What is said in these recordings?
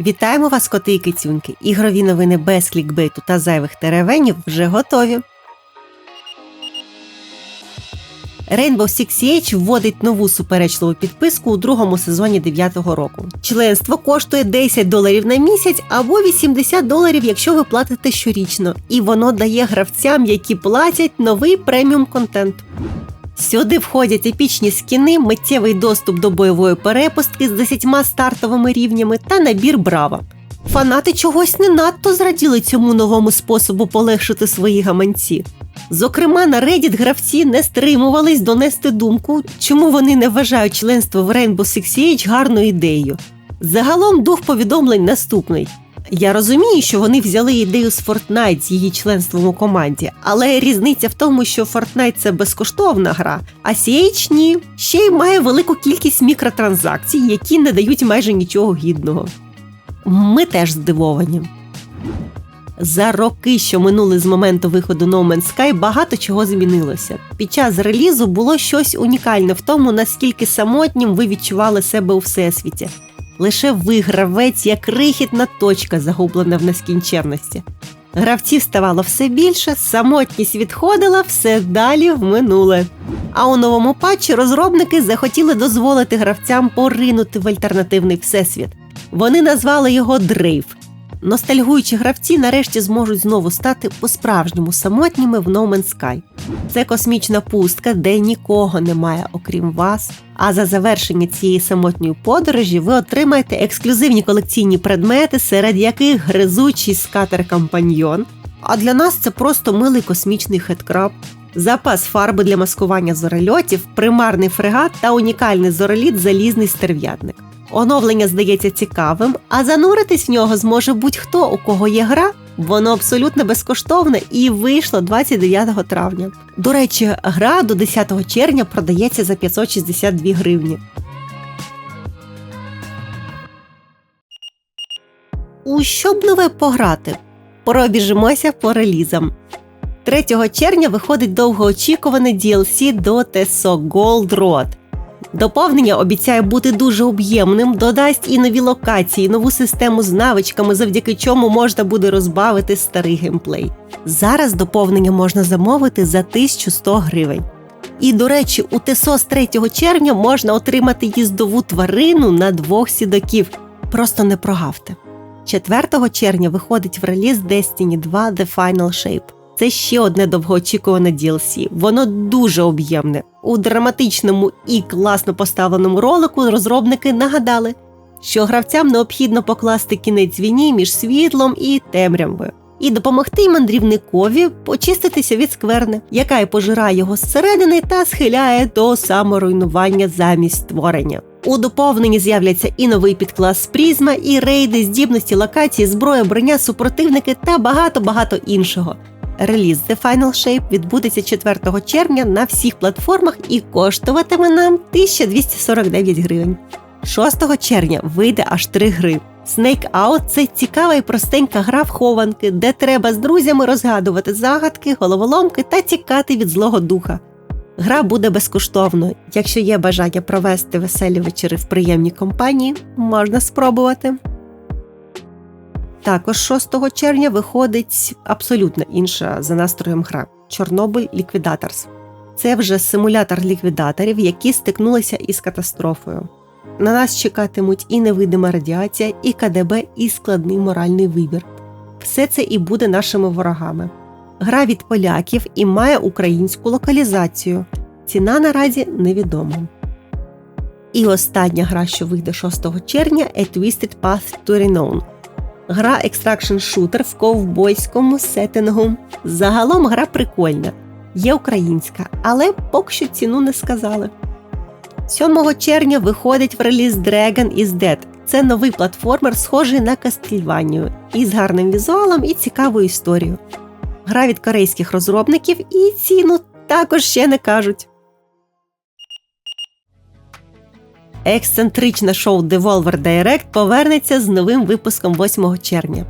Вітаємо вас, коти і кицюньки! Ігрові новини без клікбейту та зайвих теревенів вже готові. Rainbow Six Siege вводить нову суперечливу підписку у другому сезоні 9-го року. Членство коштує 10 доларів на місяць або 80 доларів, якщо ви платите щорічно, і воно дає гравцям, які платять новий преміум контент. Сюди входять епічні скіни, миттєвий доступ до бойової перепустки з 10 стартовими рівнями та набір Браво. Фанати чогось не надто зраділи цьому новому способу полегшити свої гаманці. Зокрема, на Reddit гравці не стримувались донести думку, чому вони не вважають членство в Rainbow Six Siege гарною ідеєю. Загалом дух повідомлень наступний. Я розумію, що вони взяли ідею з Fortnite з її членством у команді, але різниця в тому, що Fortnite – це безкоштовна гра, а CH – ні. Ще й має велику кількість мікротранзакцій, які не дають майже нічого гідного. Ми теж здивовані. За роки, що минули з моменту виходу No Man's Sky, багато чого змінилося. Під час релізу було щось унікальне в тому, наскільки самотнім ви відчували себе у всесвіті. Лише ви гравець як крихітна точка, загублена в нескінченності. Гравців ставало все більше, самотність відходила все далі в минуле. А у новому патчі розробники захотіли дозволити гравцям поринути в альтернативний всесвіт. Вони назвали його Дрейв. Ностальгуючі гравці нарешті зможуть знову стати по-справжньому самотніми в No Man's Sky. Це космічна пустка, де нікого немає, окрім вас. А за завершення цієї самотньої подорожі ви отримаєте ексклюзивні колекційні предмети, серед яких гризучий скатер компаньйон. А для нас це просто милий космічний хедкраб. Запас фарби для маскування зорольотів, примарний фрегат та унікальний зореліт залізний стерв'ятник. Оновлення здається цікавим, а зануритись в нього зможе будь-хто, у кого є гра. Воно абсолютно безкоштовне і вийшло 29 травня. До речі, гра до 10 червня продається за 562 гривні. У що б нове пограти? Пробіжимося по релізам. 3 червня виходить довгоочікуване DLC до TESO Gold Road. Доповнення обіцяє бути дуже об'ємним, додасть і нові локації, нову систему з навичками, завдяки чому можна буде розбавити старий геймплей. Зараз доповнення можна замовити за 1100 гривень. І, до речі, у ТЕСО з 3 червня можна отримати їздову тварину на двох сідоків. Просто не прогавте. 4 червня виходить в реліз Destiny 2 The Final Shape. Це ще одне довгоочікуване DLC. Воно дуже об'ємне. У драматичному і класно поставленому ролику розробники нагадали, що гравцям необхідно покласти кінець війні між світлом і темрявою. І допомогти мандрівникові почиститися від скверни, яка й пожирає його зсередини та схиляє до саморуйнування замість створення. У доповненні з'являться і новий підклас призма, і рейди, здібності локації, зброя, броня, супротивники та багато багато іншого. Реліз The Final Shape відбудеться 4 червня на всіх платформах і коштуватиме нам 1249 гривень. 6 червня вийде аж три гри. Snake Out – це цікава і простенька гра в хованки, де треба з друзями розгадувати загадки, головоломки та тікати від злого духа. Гра буде безкоштовно. Якщо є бажання провести веселі вечори в приємній компанії, можна спробувати. Також 6 червня виходить абсолютно інша за настроєм гра Чорнобиль Ліквідаторс. Це вже симулятор ліквідаторів, які стикнулися із катастрофою. На нас чекатимуть і невидима радіація, і КДБ, і складний моральний вибір. Все це і буде нашими ворогами. Гра від поляків і має українську локалізацію. Ціна наразі невідома. І остання гра, що вийде 6 червня, A Twisted Path to Renown. Гра екстракшн шутер в ковбойському сеттингу. Загалом гра прикольна, є українська, але поки що ціну не сказали. 7 червня виходить в реліз Dragon is Dead. Це новий платформер, схожий на Castlevania, із гарним візуалом і цікавою історією. Гра від корейських розробників і ціну також ще не кажуть. Ексцентричне шоу Devolver Direct повернеться з новим випуском 8 червня.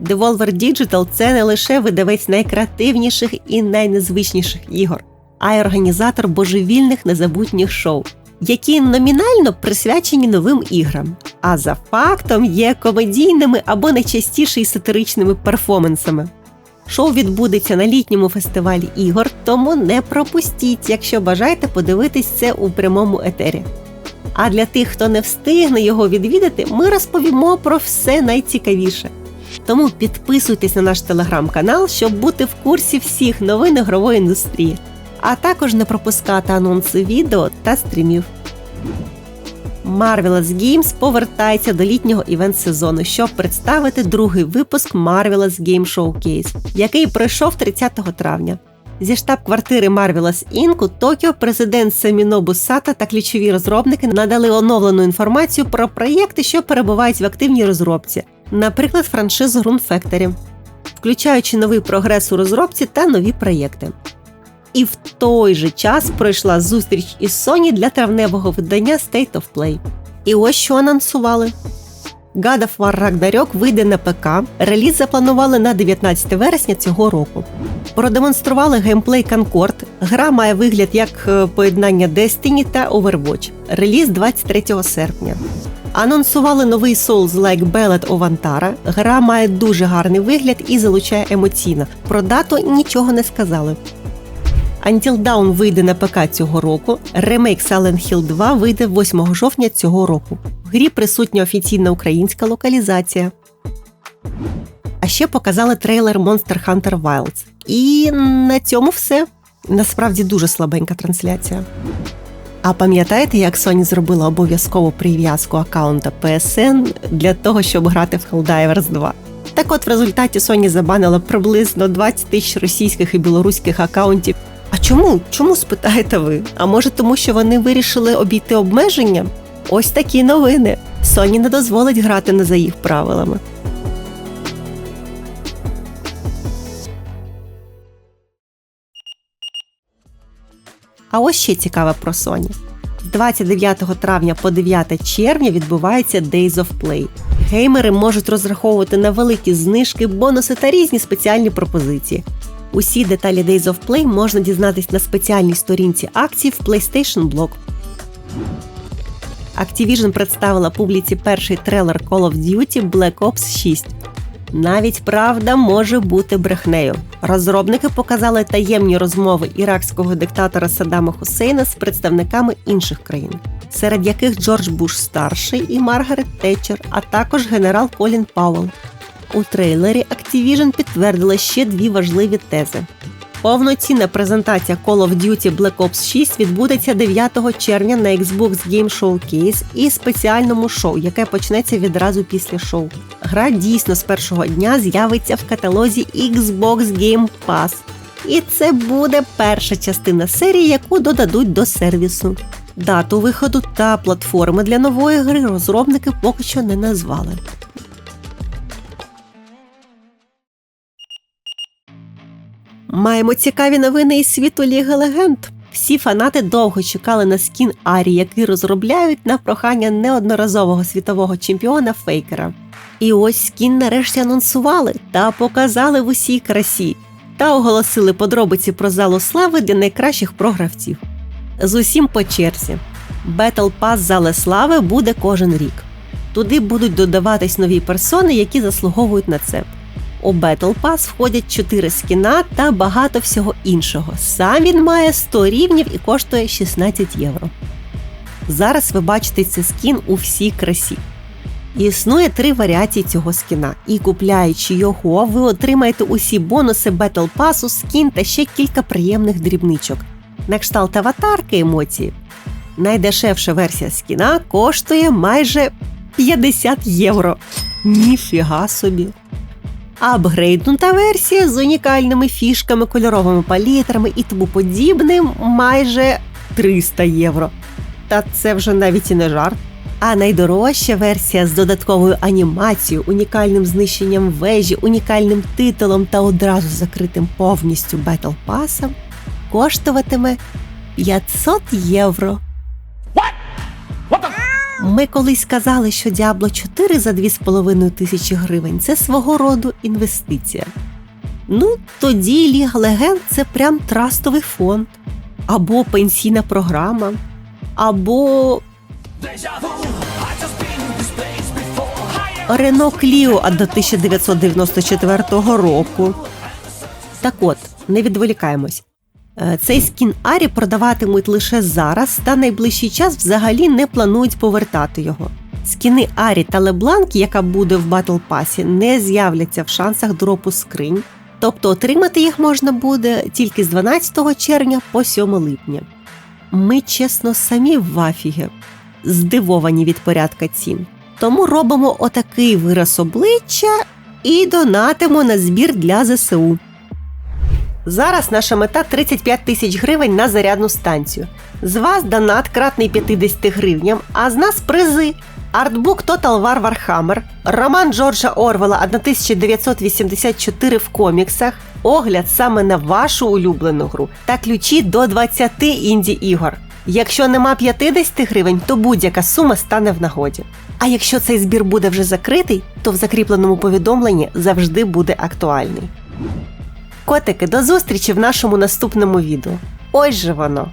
Devolver Digital – це не лише видавець найкреативніших і найнезвичніших ігор, а й організатор божевільних незабутніх шоу. які номінально присвячені новим іграм, а за фактом є комедійними або найчастіше і сатиричними перформансами. Шоу відбудеться на літньому фестивалі ігор, тому не пропустіть, якщо бажаєте подивитись це у прямому етері. А для тих, хто не встигне його відвідати, ми розповімо про все найцікавіше. Тому підписуйтесь на наш телеграм-канал, щоб бути в курсі всіх новин ігрової індустрії, а також не пропускати анонси відео та стрімів. Marvelous Games повертається до літнього івент-сезону, щоб представити другий випуск Marvelous Game Showcase, який пройшов 30 травня. Зі штаб-квартири Marvelous Inc. у Токіо президент Семінобу Сата та ключові розробники надали оновлену інформацію про проєкти, що перебувають в активній розробці, наприклад, франшизу Rune Factory, включаючи новий прогрес у розробці та нові проєкти. І в той же час пройшла зустріч із Sony для травневого видання State of Play. І ось що анонсували. God of War Ragnarok вийде на ПК. Реліз запланували на 19 вересня цього року. Продемонстрували геймплей Concord. Гра має вигляд як е, поєднання Destiny та Overwatch. Реліз 23 серпня. Анонсували новий Souls-like Ballad of Antara. Гра має дуже гарний вигляд і залучає емоційно. Про дату нічого не сказали. Until Dawn вийде на ПК цього року. Ремейк Silent Hill 2 вийде 8 жовтня цього року. Грі присутня офіційна українська локалізація. А ще показали трейлер Monster Hunter Wilds. І на цьому все. Насправді дуже слабенька трансляція. А пам'ятаєте, як Sony зробила обов'язкову прив'язку аккаунта PSN для того, щоб грати в Helldivers 2? Так от в результаті Sony забанила приблизно 20 тисяч російських і білоруських аккаунтів. А чому? Чому спитаєте ви? А може тому, що вони вирішили обійти обмеження? Ось такі новини. Sony не дозволить грати не за їх правилами. А ось ще цікаве про Sony. З 29 травня по 9 червня відбувається Days of Play. Геймери можуть розраховувати на великі знижки, бонуси та різні спеціальні пропозиції. Усі деталі Days of Play можна дізнатись на спеціальній сторінці акцій в PlayStation Blog. Activision представила публіці перший трейлер Call of Duty Black Ops 6. Навіть правда може бути брехнею. Розробники показали таємні розмови іракського диктатора Саддама Хусейна з представниками інших країн, серед яких Джордж Буш старший і Маргарет Тетчер, а також генерал Колін Пауэлл. У трейлері Activision підтвердила ще дві важливі тези. Повноцінна презентація Call of Duty Black Ops 6 відбудеться 9 червня на Xbox Game Showcase і спеціальному шоу, яке почнеться відразу після шоу. Гра дійсно з першого дня з'явиться в каталозі Xbox Game Pass. І це буде перша частина серії, яку додадуть до сервісу. Дату виходу та платформи для нової гри розробники поки що не назвали. Маємо цікаві новини із світу Ліги Легенд. Всі фанати довго чекали на скін Арі, який розробляють на прохання неодноразового світового чемпіона Фейкера. І ось скін нарешті анонсували та показали в усій красі, та оголосили подробиці про залу слави для найкращих програвців. З усім по черзі. Battle Pass Зали Слави буде кожен рік. Туди будуть додаватись нові персони, які заслуговують на це. У Battle Pass входять 4 скіна та багато всього іншого. Сам він має 100 рівнів і коштує 16 євро. Зараз ви бачите цей скін у всій красі. Існує три варіації цього скіна, і купляючи його, ви отримаєте усі бонуси Battle Pass, скін та ще кілька приємних дрібничок. На кшталт аватарки емоції. Найдешевша версія скіна коштує майже 50 євро. Ніфіга собі! Апгрейднута версія з унікальними фішками, кольоровими палітрами і тому подібним майже 300 євро. Та це вже навіть і не жарт. А найдорожча версія з додатковою анімацією, унікальним знищенням вежі, унікальним титулом та одразу закритим повністю Battle Pass коштуватиме 500 євро. Ми колись казали, що Діабло 4 за 2,5 тисячі гривень це свого роду інвестиція. Ну, тоді Ліга Легенд це прям трастовий фонд або пенсійна програма. або Рено Кліо до 1994 року. Так от, не відволікаємось. Е, Цей скін Арі продаватимуть лише зараз, та найближчий час взагалі не планують повертати його. Скіни Арі та Лебланк, яка буде в Батл Пасі, не з'являться в шансах дропу скринь, тобто отримати їх можна буде тільки з 12 червня по 7 липня. Ми, чесно, самі в афігі, здивовані від порядка цін. Тому робимо отакий вираз обличчя і донатимо на збір для ЗСУ. Зараз наша мета 35 тисяч гривень на зарядну станцію. З вас донат кратний 50 гривням, а з нас призи. Артбук Total War Warhammer, роман Джорджа Орвела 1984 в коміксах, огляд саме на вашу улюблену гру та ключі до 20 інді ігор. Якщо нема 50 гривень, то будь-яка сума стане в нагоді. А якщо цей збір буде вже закритий, то в закріпленому повідомленні завжди буде актуальний. Котики, до зустрічі в нашому наступному відео. Ось же воно.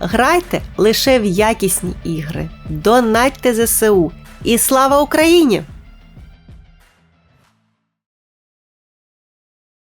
Грайте лише в якісні ігри, донатьте ЗСУ і слава Україні!